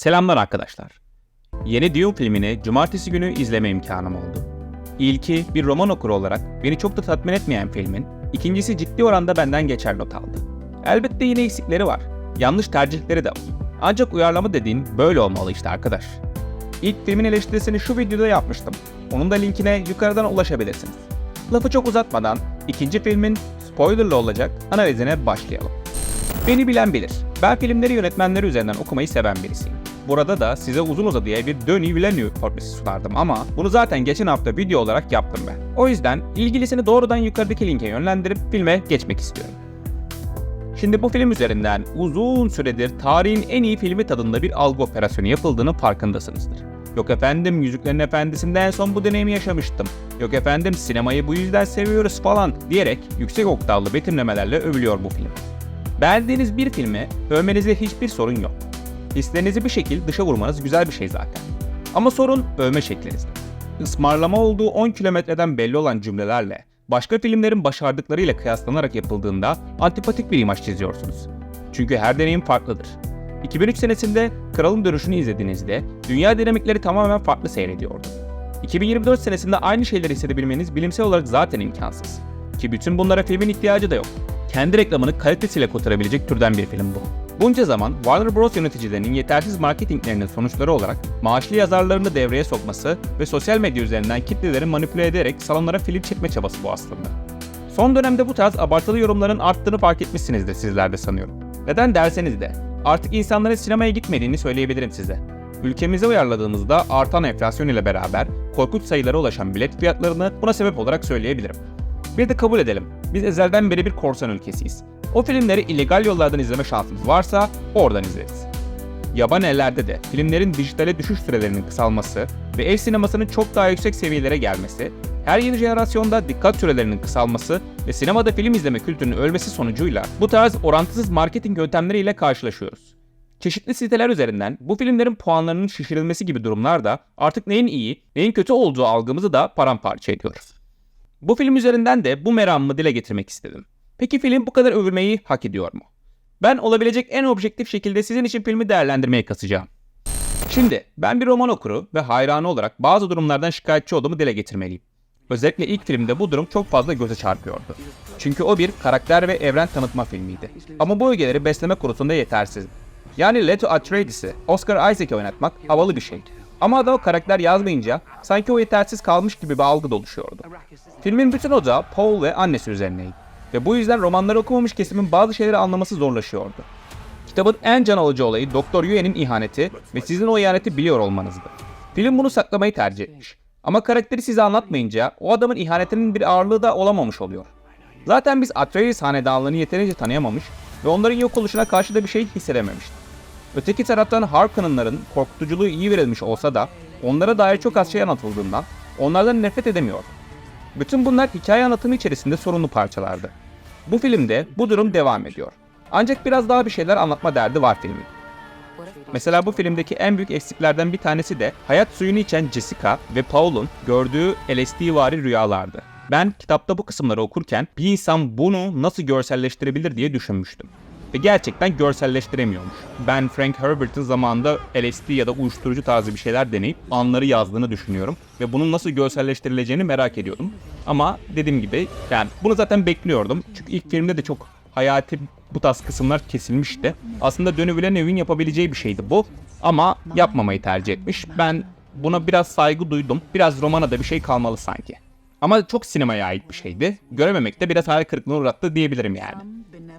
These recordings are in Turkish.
Selamlar arkadaşlar. Yeni Dune filmini cumartesi günü izleme imkanım oldu. İlki bir roman okuru olarak beni çok da tatmin etmeyen filmin, ikincisi ciddi oranda benden geçer not aldı. Elbette yine eksikleri var. Yanlış tercihleri de var. Ancak uyarlama dediğin böyle olmalı işte arkadaş. İlk filmin eleştirisini şu videoda yapmıştım. Onun da linkine yukarıdan ulaşabilirsiniz. Lafı çok uzatmadan ikinci filmin spoilerlı olacak analizine başlayalım. Beni bilen bilir. Ben filmleri yönetmenleri üzerinden okumayı seven birisiyim. Burada da size uzun uzadıya bir Denis Villeneuve portresi sunardım ama bunu zaten geçen hafta video olarak yaptım ben. O yüzden ilgilisini doğrudan yukarıdaki linke yönlendirip filme geçmek istiyorum. Şimdi bu film üzerinden uzun süredir tarihin en iyi filmi tadında bir algı operasyonu yapıldığının farkındasınızdır. Yok efendim Yüzüklerin Efendisi'nde en son bu deneyimi yaşamıştım. Yok efendim sinemayı bu yüzden seviyoruz falan diyerek yüksek oktavlı betimlemelerle övülüyor bu film. Beğendiğiniz bir filmi övmenize hiçbir sorun yok. Hislerinizi bir şekil dışa vurmanız güzel bir şey zaten. Ama sorun övme şeklinizde. Ismarlama olduğu 10 kilometreden belli olan cümlelerle başka filmlerin başardıklarıyla kıyaslanarak yapıldığında antipatik bir imaj çiziyorsunuz. Çünkü her deneyim farklıdır. 2003 senesinde Kralın Dönüşü'nü izlediğinizde dünya dinamikleri tamamen farklı seyrediyordu. 2024 senesinde aynı şeyleri hissedebilmeniz bilimsel olarak zaten imkansız. Ki bütün bunlara filmin ihtiyacı da yok. Kendi reklamını kalitesiyle kurtarabilecek türden bir film bu. Bunca zaman Warner Bros. yöneticilerinin yetersiz marketinglerinin sonuçları olarak maaşlı yazarlarını devreye sokması ve sosyal medya üzerinden kitleleri manipüle ederek salonlara film çekme çabası bu aslında. Son dönemde bu tarz abartılı yorumların arttığını fark etmişsinizdir sizler de sanıyorum. Neden derseniz de artık insanların sinemaya gitmediğini söyleyebilirim size. Ülkemize uyarladığımızda artan enflasyon ile beraber korkunç sayılara ulaşan bilet fiyatlarını buna sebep olarak söyleyebilirim. Bir de kabul edelim, biz ezelden beri bir korsan ülkesiyiz. O filmleri illegal yollardan izleme şansımız varsa oradan izleriz. Yaban ellerde de filmlerin dijitale düşüş sürelerinin kısalması ve ev sinemasının çok daha yüksek seviyelere gelmesi, her yeni jenerasyonda dikkat sürelerinin kısalması ve sinemada film izleme kültürünün ölmesi sonucuyla bu tarz orantısız marketing yöntemleriyle karşılaşıyoruz. Çeşitli siteler üzerinden bu filmlerin puanlarının şişirilmesi gibi durumlar da artık neyin iyi, neyin kötü olduğu algımızı da paramparça ediyor. Bu film üzerinden de bu meramımı dile getirmek istedim. Peki film bu kadar övülmeyi hak ediyor mu? Ben olabilecek en objektif şekilde sizin için filmi değerlendirmeye kasacağım. Şimdi ben bir roman okuru ve hayranı olarak bazı durumlardan şikayetçi olduğumu dile getirmeliyim. Özellikle ilk filmde bu durum çok fazla göze çarpıyordu. Çünkü o bir karakter ve evren tanıtma filmiydi. Ama bu ögeleri besleme konusunda yetersiz. Yani Leto Atreides'i Oscar Isaac'e oynatmak havalı bir şey. Ama adam karakter yazmayınca sanki o yetersiz kalmış gibi bir algı da oluşuyordu. Filmin bütün odağı Paul ve annesi üzerineydi. Ve bu yüzden romanları okumamış kesimin bazı şeyleri anlaması zorlaşıyordu. Kitabın en can alıcı olayı Doktor Yue'nin ihaneti ve sizin o ihaneti biliyor olmanızdı. Film bunu saklamayı tercih etmiş. Ama karakteri size anlatmayınca o adamın ihanetinin bir ağırlığı da olamamış oluyor. Zaten biz Atreides hanedanlığını yeterince tanıyamamış ve onların yok oluşuna karşı da bir şey hissedememiştik. Öteki taraftan Harkonnenların korkutuculuğu iyi verilmiş olsa da onlara dair çok az şey anlatıldığından onlardan nefret edemiyor. Bütün bunlar hikaye anlatımı içerisinde sorunlu parçalardı. Bu filmde bu durum devam ediyor. Ancak biraz daha bir şeyler anlatma derdi var filmin. Mesela bu filmdeki en büyük eksiklerden bir tanesi de hayat suyunu içen Jessica ve Paul'un gördüğü LSD-vari rüyalardı. Ben kitapta bu kısımları okurken bir insan bunu nasıl görselleştirebilir diye düşünmüştüm. Ve gerçekten görselleştiremiyormuş. Ben Frank Herbert'ın zamanında LSD ya da uyuşturucu tarzı bir şeyler deneyip anları yazdığını düşünüyorum. Ve bunun nasıl görselleştirileceğini merak ediyordum. Ama dediğim gibi yani bunu zaten bekliyordum. Çünkü ilk filmde de çok hayati bu tarz kısımlar kesilmişti. Aslında Denis Villeneuve'in yapabileceği bir şeydi bu. Ama yapmamayı tercih etmiş. Ben buna biraz saygı duydum. Biraz romana da bir şey kalmalı sanki. Ama çok sinemaya ait bir şeydi. Görememek de biraz hayal kırıklığına uğrattı diyebilirim yani.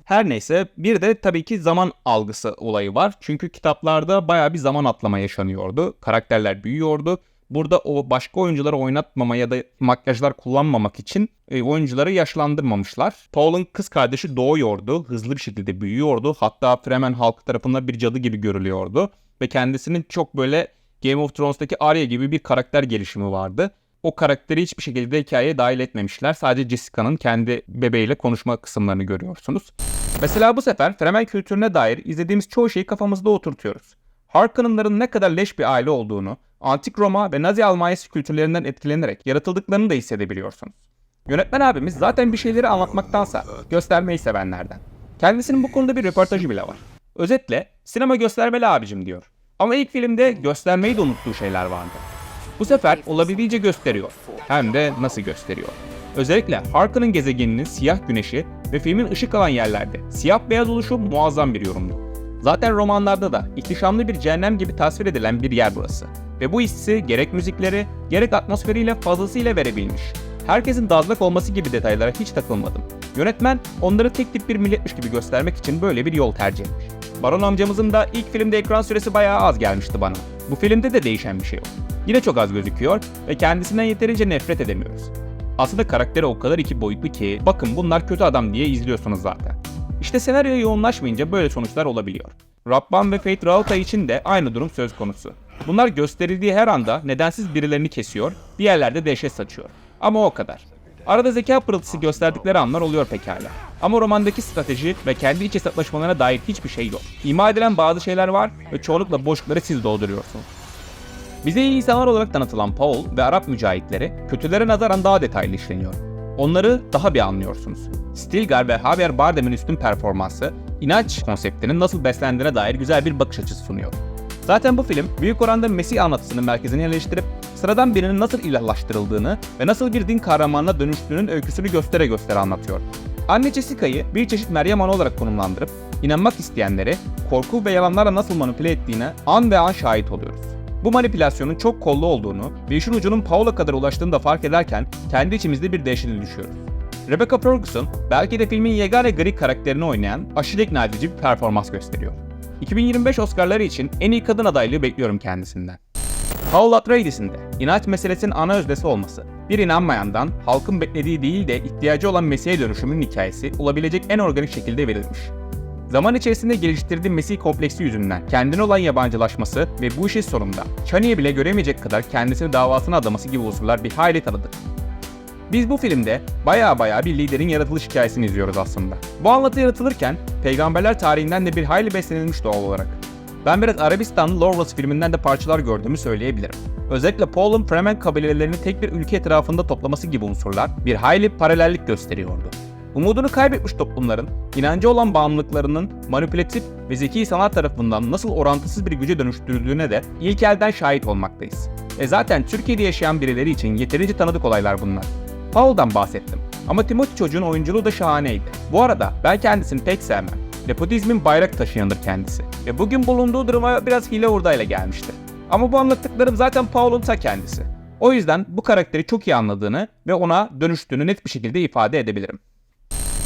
Her neyse bir de tabii ki zaman algısı olayı var. Çünkü kitaplarda baya bir zaman atlama yaşanıyordu. Karakterler büyüyordu. Burada o başka oyuncuları oynatmama ya da makyajlar kullanmamak için e, oyuncuları yaşlandırmamışlar. Paul'un kız kardeşi doğuyordu. Hızlı bir şekilde büyüyordu. Hatta Fremen halkı tarafından bir cadı gibi görülüyordu. Ve kendisinin çok böyle Game of Thrones'taki Arya gibi bir karakter gelişimi vardı o karakteri hiçbir şekilde hikayeye dahil etmemişler. Sadece Jessica'nın kendi bebeğiyle konuşma kısımlarını görüyorsunuz. Mesela bu sefer Fremen kültürüne dair izlediğimiz çoğu şeyi kafamızda oturtuyoruz. Harkonnenların ne kadar leş bir aile olduğunu, Antik Roma ve Nazi Almanyası kültürlerinden etkilenerek yaratıldıklarını da hissedebiliyorsunuz. Yönetmen abimiz zaten bir şeyleri anlatmaktansa göstermeyi sevenlerden. Kendisinin bu konuda bir röportajı bile var. Özetle sinema göstermeli abicim diyor. Ama ilk filmde göstermeyi de unuttuğu şeyler vardı. Bu sefer olabildiğince gösteriyor. Hem de nasıl gösteriyor. Özellikle Harkon'un gezegeninin siyah güneşi ve filmin ışık alan yerlerde siyah beyaz oluşu muazzam bir yorumdu. Zaten romanlarda da ihtişamlı bir cehennem gibi tasvir edilen bir yer burası. Ve bu hissi gerek müzikleri gerek atmosferiyle fazlasıyla verebilmiş. Herkesin dazlak olması gibi detaylara hiç takılmadım. Yönetmen onları tek tip bir milletmiş gibi göstermek için böyle bir yol tercih etmiş. Baron amcamızın da ilk filmde ekran süresi bayağı az gelmişti bana. Bu filmde de değişen bir şey yok. Yine çok az gözüküyor ve kendisinden yeterince nefret edemiyoruz. Aslında karakteri o kadar iki boyutlu ki bakın bunlar kötü adam diye izliyorsunuz zaten. İşte senaryoya yoğunlaşmayınca böyle sonuçlar olabiliyor. Rabban ve Fate Rauta için de aynı durum söz konusu. Bunlar gösterildiği her anda nedensiz birilerini kesiyor, bir yerlerde dehşet saçıyor. Ama o kadar. Arada zeka pırıltısı gösterdikleri anlar oluyor pekala. Ama romandaki strateji ve kendi iç hesaplaşmalarına dair hiçbir şey yok. İma edilen bazı şeyler var ve çoğunlukla boşlukları siz dolduruyorsunuz. Bize iyi insanlar olarak tanıtılan Paul ve Arap mücahitleri kötülere nazaran daha detaylı işleniyor. Onları daha bir anlıyorsunuz. Stilgar ve Javier Bardem'in üstün performansı, inanç konseptinin nasıl beslendiğine dair güzel bir bakış açısı sunuyor. Zaten bu film büyük oranda Mesih anlatısının merkezine yerleştirip sıradan birinin nasıl ilahlaştırıldığını ve nasıl bir din kahramanına dönüştüğünün öyküsünü göstere göstere anlatıyor. Anne Jessica'yı bir çeşit Meryem Ana olarak konumlandırıp inanmak isteyenleri korku ve yalanlarla nasıl manipüle ettiğine an ve an şahit oluyoruz. Bu manipülasyonun çok kollu olduğunu ve işin ucunun Paul'a kadar ulaştığını da fark ederken kendi içimizde bir dehşete düşüyoruz. Rebecca Ferguson belki de filmin yegane Greek karakterini oynayan aşırı ikna edici bir performans gösteriyor. 2025 Oscar'ları için en iyi kadın adaylığı bekliyorum kendisinden. Paul Atreides'in de inanç meselesinin ana öznesi olması, bir inanmayandan halkın beklediği değil de ihtiyacı olan Mesih'e dönüşümün hikayesi olabilecek en organik şekilde verilmiş. Zaman içerisinde geliştirdiği Mesih kompleksi yüzünden kendine olan yabancılaşması ve bu işin sonunda Chani'yi bile göremeyecek kadar kendisini davasına adaması gibi unsurlar bir hayli tanıdık. Biz bu filmde baya baya bir liderin yaratılış hikayesini izliyoruz aslında. Bu anlatı yaratılırken peygamberler tarihinden de bir hayli beslenilmiş doğal olarak. Ben biraz Arabistanlı Lawless filminden de parçalar gördüğümü söyleyebilirim. Özellikle Paul'un Fremen kabilelerini tek bir ülke etrafında toplaması gibi unsurlar bir hayli paralellik gösteriyordu. Umudunu kaybetmiş toplumların, inancı olan bağımlılıklarının manipülatif ve zeki insanlar tarafından nasıl orantısız bir güce dönüştürüldüğüne de ilk elden şahit olmaktayız. E zaten Türkiye'de yaşayan birileri için yeterince tanıdık olaylar bunlar. Paul'dan bahsettim. Ama Timothy çocuğun oyunculuğu da şahaneydi. Bu arada ben kendisini pek sevmem. Nepotizmin bayrak taşıyandır kendisi. Ve bugün bulunduğu duruma biraz hile hurdayla gelmişti. Ama bu anlattıklarım zaten Paul'un ta kendisi. O yüzden bu karakteri çok iyi anladığını ve ona dönüştüğünü net bir şekilde ifade edebilirim.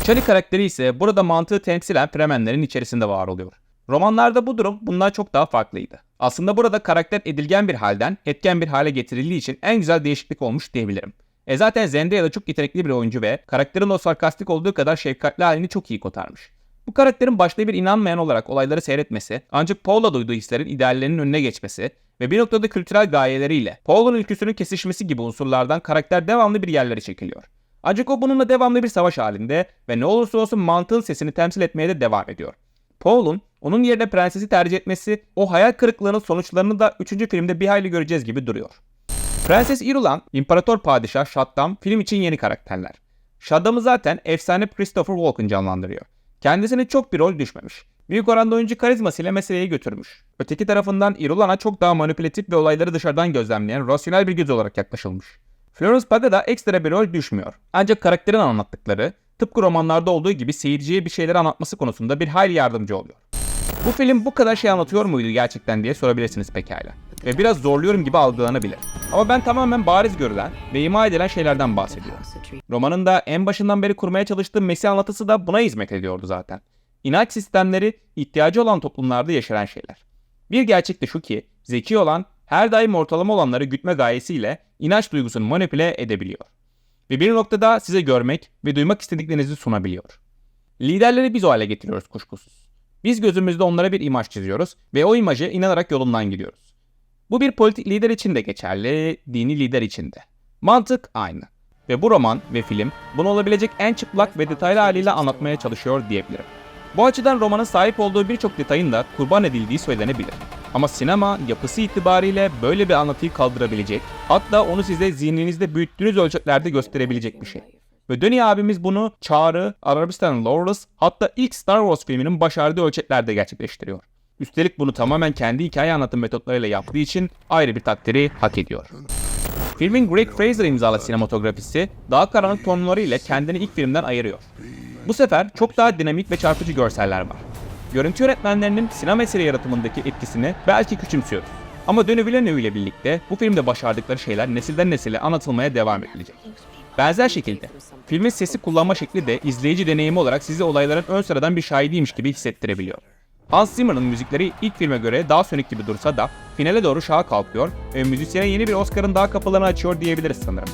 Charlie karakteri ise burada mantığı temsilen Fremenlerin içerisinde var oluyor. Romanlarda bu durum bundan çok daha farklıydı. Aslında burada karakter edilgen bir halden etken bir hale getirildiği için en güzel değişiklik olmuş diyebilirim. E zaten Zendaya da çok yetenekli bir oyuncu ve karakterin o sarkastik olduğu kadar şefkatli halini çok iyi kotarmış. Bu karakterin başta bir inanmayan olarak olayları seyretmesi, ancak Paul'a duyduğu hislerin ideallerinin önüne geçmesi ve bir noktada kültürel gayeleriyle Paul'un ülküsünün kesişmesi gibi unsurlardan karakter devamlı bir yerlere çekiliyor. Ancak o bununla devamlı bir savaş halinde ve ne olursa olsun mantığın sesini temsil etmeye de devam ediyor. Paul'un onun yerine prensesi tercih etmesi o hayal kırıklığının sonuçlarını da 3. filmde bir hayli göreceğiz gibi duruyor. Prenses Irulan, İmparator Padişah, Shaddam film için yeni karakterler. Shaddam'ı zaten efsane Christopher Walken canlandırıyor. Kendisine çok bir rol düşmemiş. Büyük oranda oyuncu karizmasıyla meseleyi götürmüş. Öteki tarafından Irulan'a çok daha manipülatif ve olayları dışarıdan gözlemleyen rasyonel bir göz olarak yaklaşılmış. Florence Pugh'a da ekstra bir rol düşmüyor. Ancak karakterin anlattıkları, tıpkı romanlarda olduğu gibi seyirciye bir şeyler anlatması konusunda bir hayli yardımcı oluyor. Bu film bu kadar şey anlatıyor muydu gerçekten diye sorabilirsiniz pekala. Ve biraz zorluyorum gibi algılanabilir. Ama ben tamamen bariz görülen ve ima edilen şeylerden bahsediyorum. Romanın da en başından beri kurmaya çalıştığı Mesih anlatısı da buna hizmet ediyordu zaten. İnanç sistemleri ihtiyacı olan toplumlarda yaşanan şeyler. Bir gerçek de şu ki zeki olan her daim ortalama olanları gütme gayesiyle inanç duygusunu manipüle edebiliyor. Ve bir noktada size görmek ve duymak istediklerinizi sunabiliyor. Liderleri biz o hale getiriyoruz kuşkusuz. Biz gözümüzde onlara bir imaj çiziyoruz ve o imajı inanarak yolundan gidiyoruz. Bu bir politik lider için de geçerli, dini lider için de. Mantık aynı. Ve bu roman ve film bunu olabilecek en çıplak ve detaylı haliyle anlatmaya çalışıyor diyebilirim. Bu açıdan romanın sahip olduğu birçok detayın da kurban edildiği söylenebilir. Ama sinema yapısı itibariyle böyle bir anlatıyı kaldırabilecek, hatta onu size zihninizde büyüttüğünüz ölçeklerde gösterebilecek bir şey. Ve Döni abimiz bunu Çağrı, Arabistan Lawless, hatta ilk Star Wars filminin başardığı ölçeklerde gerçekleştiriyor. Üstelik bunu tamamen kendi hikaye anlatım metotlarıyla yaptığı için ayrı bir takdiri hak ediyor. Filmin Greg Fraser imzalı sinematografisi daha karanlık tonları ile kendini ilk filmden ayırıyor. Bu sefer çok daha dinamik ve çarpıcı görseller var. Görüntü yönetmenlerinin sinema eseri yaratımındaki etkisini belki küçümsüyoruz. Ama Denis Villeneuve ile birlikte bu filmde başardıkları şeyler nesilden nesile anlatılmaya devam edilecek. Benzer şekilde filmin sesi kullanma şekli de izleyici deneyimi olarak sizi olayların ön sıradan bir şahidiymiş gibi hissettirebiliyor. Hans Zimmer'ın müzikleri ilk filme göre daha sönük gibi dursa da finale doğru şaha kalkıyor ve müzisyene yeni bir Oscar'ın daha kapılarını açıyor diyebiliriz sanırım.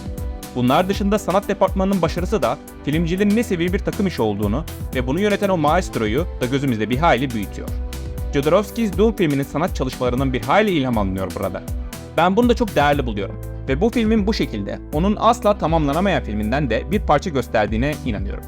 Bunlar dışında sanat departmanının başarısı da filmciliğin ne seviye bir takım işi olduğunu ve bunu yöneten o maestroyu da gözümüzde bir hayli büyütüyor. Jodorowsky's Dune filminin sanat çalışmalarından bir hayli ilham alınıyor burada. Ben bunu da çok değerli buluyorum ve bu filmin bu şekilde onun asla tamamlanamayan filminden de bir parça gösterdiğine inanıyorum.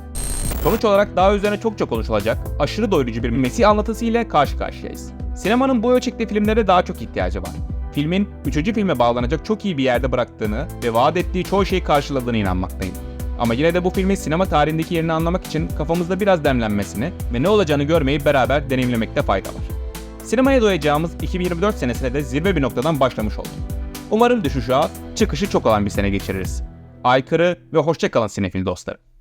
Sonuç olarak daha üzerine çok çok konuşulacak, aşırı doyurucu bir Mesih anlatısı ile karşı karşıyayız. Sinemanın bu ölçekte filmlere daha çok ihtiyacı var. Filmin üçüncü filme bağlanacak çok iyi bir yerde bıraktığını ve vaat ettiği çoğu şeyi karşıladığını inanmaktayım. Ama yine de bu filmin sinema tarihindeki yerini anlamak için kafamızda biraz demlenmesini ve ne olacağını görmeyi beraber deneyimlemekte fayda var. Sinemaya doyacağımız 2024 senesine de zirve bir noktadan başlamış olduk. Umarım düşüşü çıkışı çok olan bir sene geçiririz. Aykırı ve hoşçakalın sinefil dostlarım.